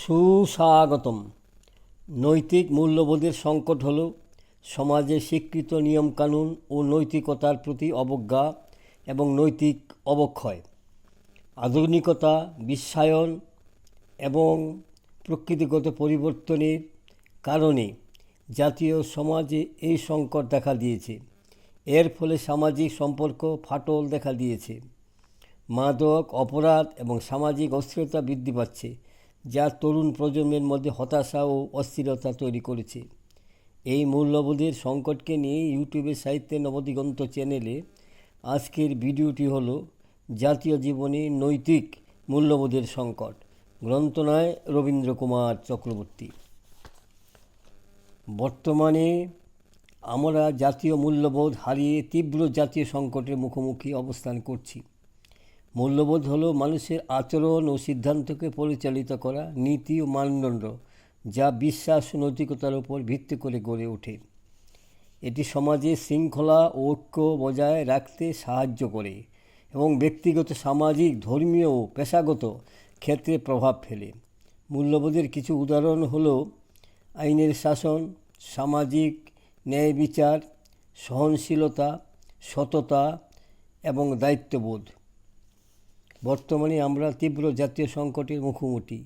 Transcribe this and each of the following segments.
সুস্বাগতম। নৈতিক মূল্যবোধের সংকট হল, সমাজে স্বীকৃত নিয়মকানুন ও নৈতিকতার প্রতি অবজ্ঞা এবং নৈতিক অবক্ষয়, আধুনিকতা, বিশ্বায়ন এবং প্রকৃতিগত পরিবর্তনের কারণে জাতীয় সমাজে এই সংকট দেখা দিয়েছে। এর ফলে সামাজিক সম্পর্ক ফাটল দেখা দিয়েছে। মাদক, অপরাধ এবং সামাজিক অস্থিরতা বৃদ্ধি পাচ্ছে। যা তরুণ প্রজন্মের মধ্যে হতাশা ও অস্থিরতা তৈরি করেছে। এই মূল্যবোধের সংকটকে নিয়ে ইউটিউবের সাহিত্যের নবদিগন্ত চ্যানেলে আজকের ভিডিওটি হল জাতীয় জীবনে নৈতিক মূল্যবোধের সংকট। গ্রন্থনায় রবীন্দ্র কুমার চক্রবর্তী। বর্তমানে আমরা জাতীয় মূল্যবোধ হারিয়ে তীব্র জাতীয় সংকটের মুখোমুখি অবস্থান করছি। মূল্যবোধ হলো মানুষের আচরণ ও সিদ্ধান্তকে পরিচালিত করা নীতি ও মানদণ্ড যা বিশ্বাস নৈতিকতার উপর ভিত্তি করে গড়ে ওঠে। এটি সমাজে শৃঙ্খলা ও ঐক্য বজায় রাখতে সাহায্য করে এবং ব্যক্তিগত, সামাজিক, ধর্মীয় ও পেশাগত ক্ষেত্রে প্রভাব ফেলে। মূল্যবোধের কিছু উদাহরণ হল আইনের শাসন, সামাজিক ন্যায় বিচার, সহনশীলতা, সততা এবং দায়িত্ববোধ। বর্তমানে আমরা তীব্র জাতীয় সংকটের মুখোমুখি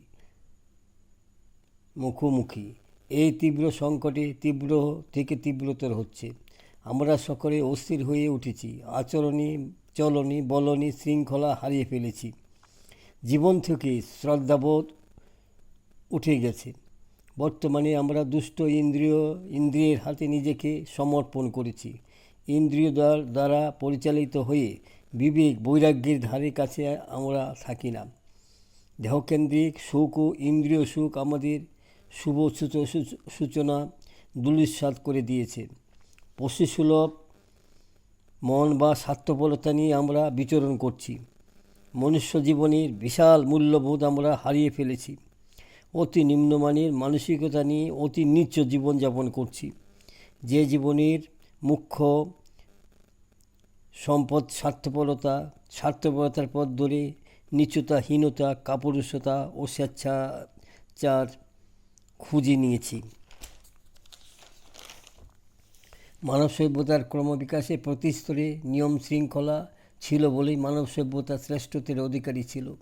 মুখোমুখি। এই তীব্র সংকটে তীব্র থেকে তীব্রতর হচ্ছে। আমরা সকলে অস্থির হয়ে উঠেছি, আচরণী, চলনি, বলনি শৃঙ্খলা হারিয়ে ফেলেছি। জীবন থেকে শ্রদ্ধাবোধ উঠে গেছে। বর্তমানে আমরা দুষ্ট ইন্দ্রিয়, ইন্দ্রিয়ের হাতে নিজেকে সমর্পণ করেছি। ইন্দ্রিয় দ্বার- দ্বারা পরিচালিত হয়ে বিবেক বৈরাগ্যের ধারে কাছে আমরা থাকি না। দেহকেন্দ্রিক সুখ ও ইন্দ্রিয় সুখ আমাদের শুভ সূচ- সূচ- সূচনা দুলিশ্বাদ করে দিয়েছে। পশুসুলভ মন বা স্বার্থপরতা নিয়ে আমরা বিচরণ করছি। মনুষ্য জীবনের বিশাল মূল্যবোধ আমরা হারিয়ে ফেলেছি। অতি নিম্নমানের মানসিকতা নিয়ে অতি নিচ্চ জীবনযাপন করছি। যে জীবনের মুখ্য সম্পদ, স্বার্থপরতা, স্বার্থপরতার পথ ধরে নিচুতা, হীনতা, কাপুরুষতা ও স্বেচ্ছাচার খুঁজে নিয়েছি। মানব সভ্যতার ক্রমবিকাশে প্রতিস্তরে নিয়ম শৃঙ্খলা ছিল বলেই মানব সভ্যতা শ্রেষ্ঠত্বের অধিকারী ছিল।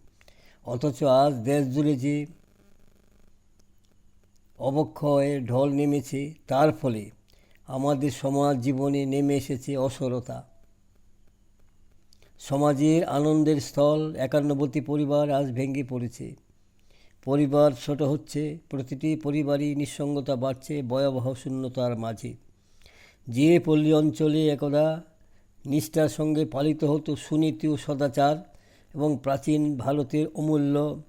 অথচ আজ দেশ জুড়ে যে অবক্ষয়ের ঢল নেমেছে, তার ফলে আমাদের সমাজ জীবনে নেমে এসেছে অসরতা। সমাজের আনন্দের স্থল, একান্নবর্তী পরিবার আজ ভেঙে পড়েছে। পরিবার ছোট হচ্ছে, প্রতিটি পরিবারই নিঃসঙ্গতা বাড়ছে, ভয়াবহ শূন্যতার মাঝে। যে পল্লী অঞ্চলে একদা নিষ্ঠার সঙ্গে পালিত হতো সুনীতি ও সদাচার এবং প্রাচীন ভারতের অমূল্য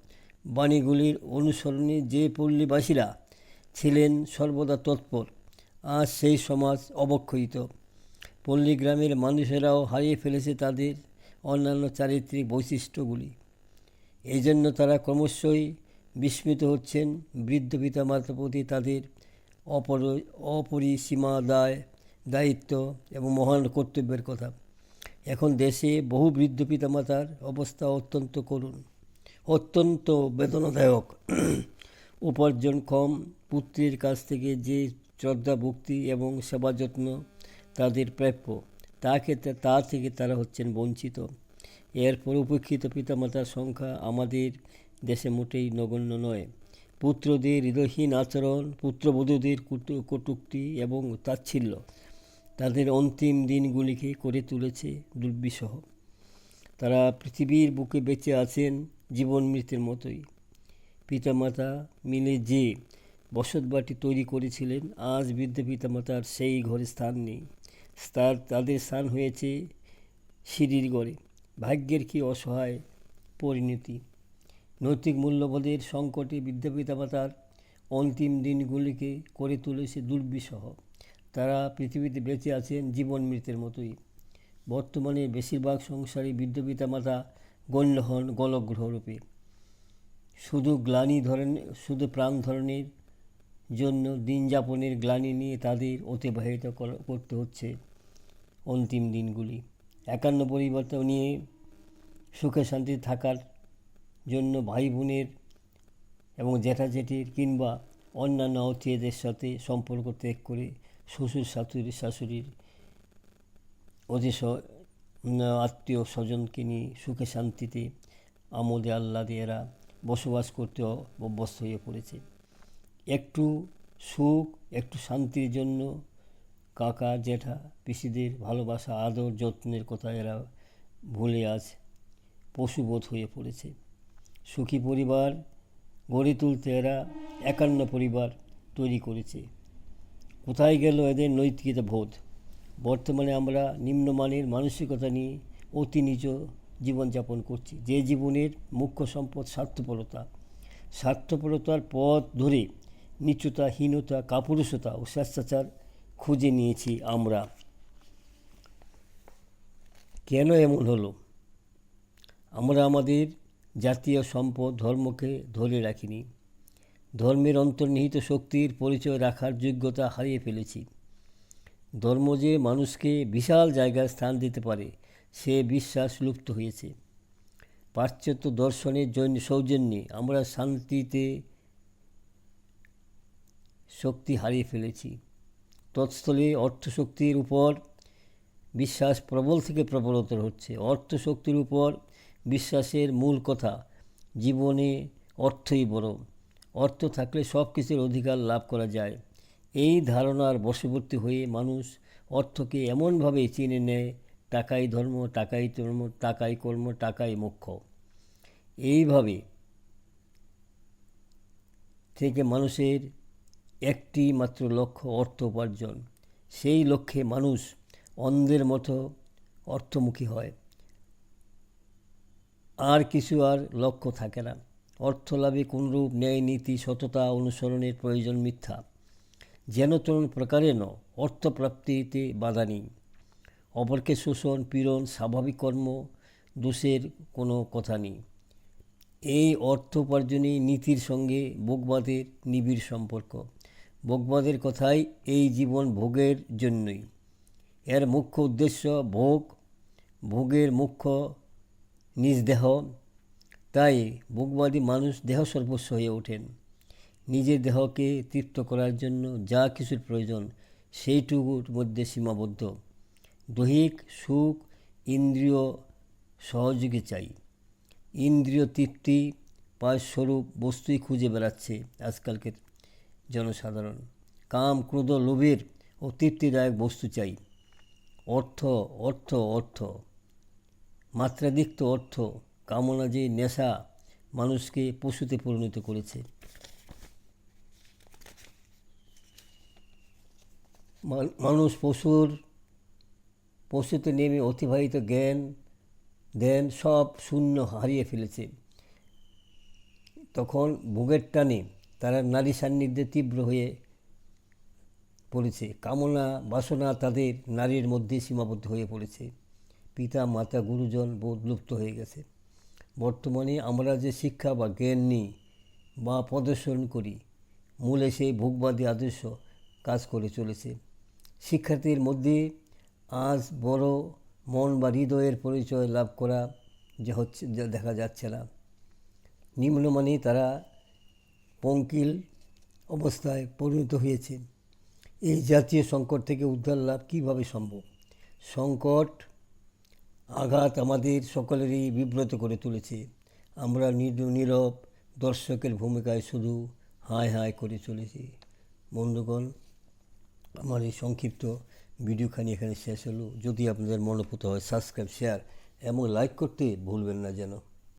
বাণীগুলির অনুসরণে যে পল্লীবাসীরা ছিলেন সর্বদা তৎপর, আজ সেই সমাজ অবক্ষয়িত। পল্লী গ্রামের মানুষেরাও হারিয়ে ফেলেছে তাদের অন্যান্য চারিত্রিক বৈশিষ্ট্যগুলি। এই জন্য তারা ক্রমশই বিস্মিত হচ্ছেন। বৃদ্ধ পিতামাতার প্রতি তাদের অপর অপরিসীমা দায় দায়িত্ব এবং মহান কর্তব্যের কথা। এখন দেশে বহু বৃদ্ধ পিতামাতার অবস্থা অত্যন্ত করুণ, অত্যন্ত বেদনাদায়ক। উপার্জন কম, পুত্রের কাছ থেকে যে শ্রদ্ধা ভক্তি এবং সেবা যত্ন তাদের প্রাপ্য। তা ক্ষেত্রে তা থেকে তারা হচ্ছেন বঞ্চিত। এরপর উপেক্ষিত পিতামাতার সংখ্যা আমাদের দেশে মোটেই নগণ্য নয়। পুত্রদের হৃদয়হীন আচরণ, পুত্রবধূদের কুটু- কটূক্তি এবং তাচ্ছিল্য তাদের অন্তিম দিনগুলিকে করে তুলেছে দুর্বিষহ। তারা পৃথিবীর বুকে বেঁচে আছেন জীবন মৃত্যুর মতোই। পিতামাতা মিলে যে বসতবাটি তৈরি করেছিলেন, আজ বৃদ্ধ পিতামাতার সেই ঘরে স্থান নেই। তার, তাদের স্থান হয়েছে সিঁড়ির গড়ে। ভাগ্যের কি অসহায় পরিণতি? নৈতিক মূল্যবোধের সংকটে বৃদ্ধ পিতামাতার অন্তিম দিনগুলিকে করে তুলেছে দুর্বিষহ। তারা পৃথিবীতে বেঁচে আছেন জীবন মৃতের মতোই। বর্তমানে বেশিরভাগ সংসারে বৃদ্ধ পিতামাতা গণ্য হন গলগ্রহরূপে শুধু গ্লানি ধরনের, শুধু প্রাণ ধরনের জন্য দিন যাপনের গ্লানি নিয়ে তাদের অতিবাহিত কর- করতে হচ্ছে অন্তিম দিনগুলি। একান্ন পরিবর্তন নিয়ে সুখে শান্তি থাকার জন্য ভাই বোনের এবং জ্যাঠা জেঠির কিংবা অন্যান্য আত্মীয়দের সাথে সম্পর্ক ত্যাগ করে শ্বশুর শাশুড়ি, শাশুড়ির অধিশ আত্মীয় স্বজনকে নিয়ে সুখে শান্তিতে আমোদে আহ্লাদে এরা বসবাস করতে অভ্যস্ত হয়ে পড়েছে। একটু সুখ, একটু শান্তির জন্য কাকা জ্যাঠা পিসিদের ভালোবাসা, আদর, যত্নের কথা এরা ভুলে আজ পশুবোধ হয়ে পড়েছে। সুখী পরিবার গড়ে তুলতে এরা একান্ন পরিবার তৈরি করেছে। কোথায় গেল এদের নৈতিকতা বোধ? বর্তমানে আমরা নিম্নমানের মানসিকতা নিয়ে অতি নিচ জীবনযাপন করছি। যে জীবনের মুখ্য সম্পদ স্বার্থপরতা। স্বার্থপরতার পথ ধরে নিচুতা, হীনতা, কাপুরুষতা ও স্বেচ্ছাচার খুঁজে নিয়েছি আমরা। কেন এমন হলো? আমরা আমাদের জাতীয় সম্পদ, ধর্মকে ধরে রাখিনি। ধর্মের অন্তর্নিহিত শক্তির পরিচয় রাখার যোগ্যতা হারিয়ে ফেলেছি। ধর্ম যে মানুষকে বিশাল জায়গায় স্থান দিতে পারে, সে বিশ্বাস লুপ্ত হয়েছে। পাশ্চাত্য দর্শনের জন্য সৌজন্যে আমরা শান্তিতে শক্তি হারিয়ে ফেলেছি। তৎস্থলে অর্থশক্তির উপর বিশ্বাস প্রবল থেকে প্রবলতর হচ্ছে। অর্থশক্তির উপর বিশ্বাসের মূল কথা, জীবনে অর্থই বড়। অর্থ থাকলে সব কিছুর অধিকার লাভ করা যায়। এই ধারণার বশবর্তী হয়ে মানুষ অর্থকে এমনভাবে চিনে নেয়, টাকাই ধর্ম টাকাই ধর্ম, টাকাই কর্ম, টাকাই মোক্ষ। এইভাবে থেকে মানুষের একটি মাত্র লক্ষ্য অর্থ উপার্জন। সেই লক্ষ্যে মানুষ অন্ধের মতো অর্থমুখী হয়। আর কিছু আর লক্ষ্য থাকে না। অর্থ লাভে কোনরূপ ন্যায়, নীতি, সততা, অনুসরণের প্রয়োজন মিথ্যা। যেন তেমন প্রকারেণ অর্থপ্রাপ্তিতে বাধা নেই। অপরকে শোষণ, পীড়ন, স্বাভাবিক কর্ম, দোষের কোনো কথা নেই। এই অর্থ উপার্জনে নীতির সঙ্গে ভোগবাদের নিবিড় সম্পর্ক। ভোগবাদের কথাই এই জীবন ভোগের জন্যই। এর মুখ্য উদ্দেশ্য ভোগ, ভোগের মুখ্য নিজ দেহ তাই ভোগবাদী মানুষ দেহ সর্বস্ব হয়ে ওঠেন। নিজের দেহকে তৃপ্ত করার জন্য যা কিছুর প্রয়োজন সেইটুকুর মধ্যে সীমাবদ্ধ। দৈহিক সুখ, ইন্দ্রিয় সহযোগী চাই। ইন্দ্রিয় তৃপ্তি পায়স্বরূপ বস্তুই খুঁজে বেড়াচ্ছে আজকালকের জনসাধারণ। কাম, ক্রোধ, লোভের ও তৃপ্তিদায়ক বস্তু চাই। অর্থ অর্থ অর্থ। মাত্রাধিক্ত অর্থ কামনা যে নেশা মানুষকে পশুতে পরিণত করেছে। মানুষ পশুর, পশুতে নেমে অতিবাহিত জ্ঞান দেন, সব শূন্য হারিয়ে ফেলেছে। তখন ভোগের টানে তারা নারী সান্নিধ্যে তীব্র হয়ে পড়েছে। কামনা, বাসনা তাদের নারীর মধ্যে সীমাবদ্ধ হয়ে পড়েছে। পিতা, মাতা, গুরুজন বোধ লুপ্ত হয়ে গেছে। বর্তমানে আমরা যে শিক্ষা বা জ্ঞান নিই বা প্রদর্শন করি, মূলে সেই ভোগবাদী আদর্শ কাজ করে চলেছে। শিক্ষার্থীর মধ্যে আজ বড় মন বা হৃদয়ের পরিচয় লাভ করা যে হচ্ছে দেখা যাচ্ছে না। নিম্নমানে তারা পঙ্কিল অবস্থায় পরিণত হয়েছে এই জাতীয় সংকট থেকে উদ্ধার লাভ কীভাবে সম্ভব? সংকট, আঘাত আমাদের সকলেরই বিব্রত করে তুলেছে। আমরা নীরব দর্শকের ভূমিকায় শুধু হায় হায় করে চলেছি। বন্ধুগণ, আমার এই সংক্ষিপ্ত ভিডিওখানি এখানে শেষ হলো। যদি আপনাদের মনোপুত হয় সাবস্ক্রাইব শেয়ার এবং লাইক করতে ভুলবেন না যেন।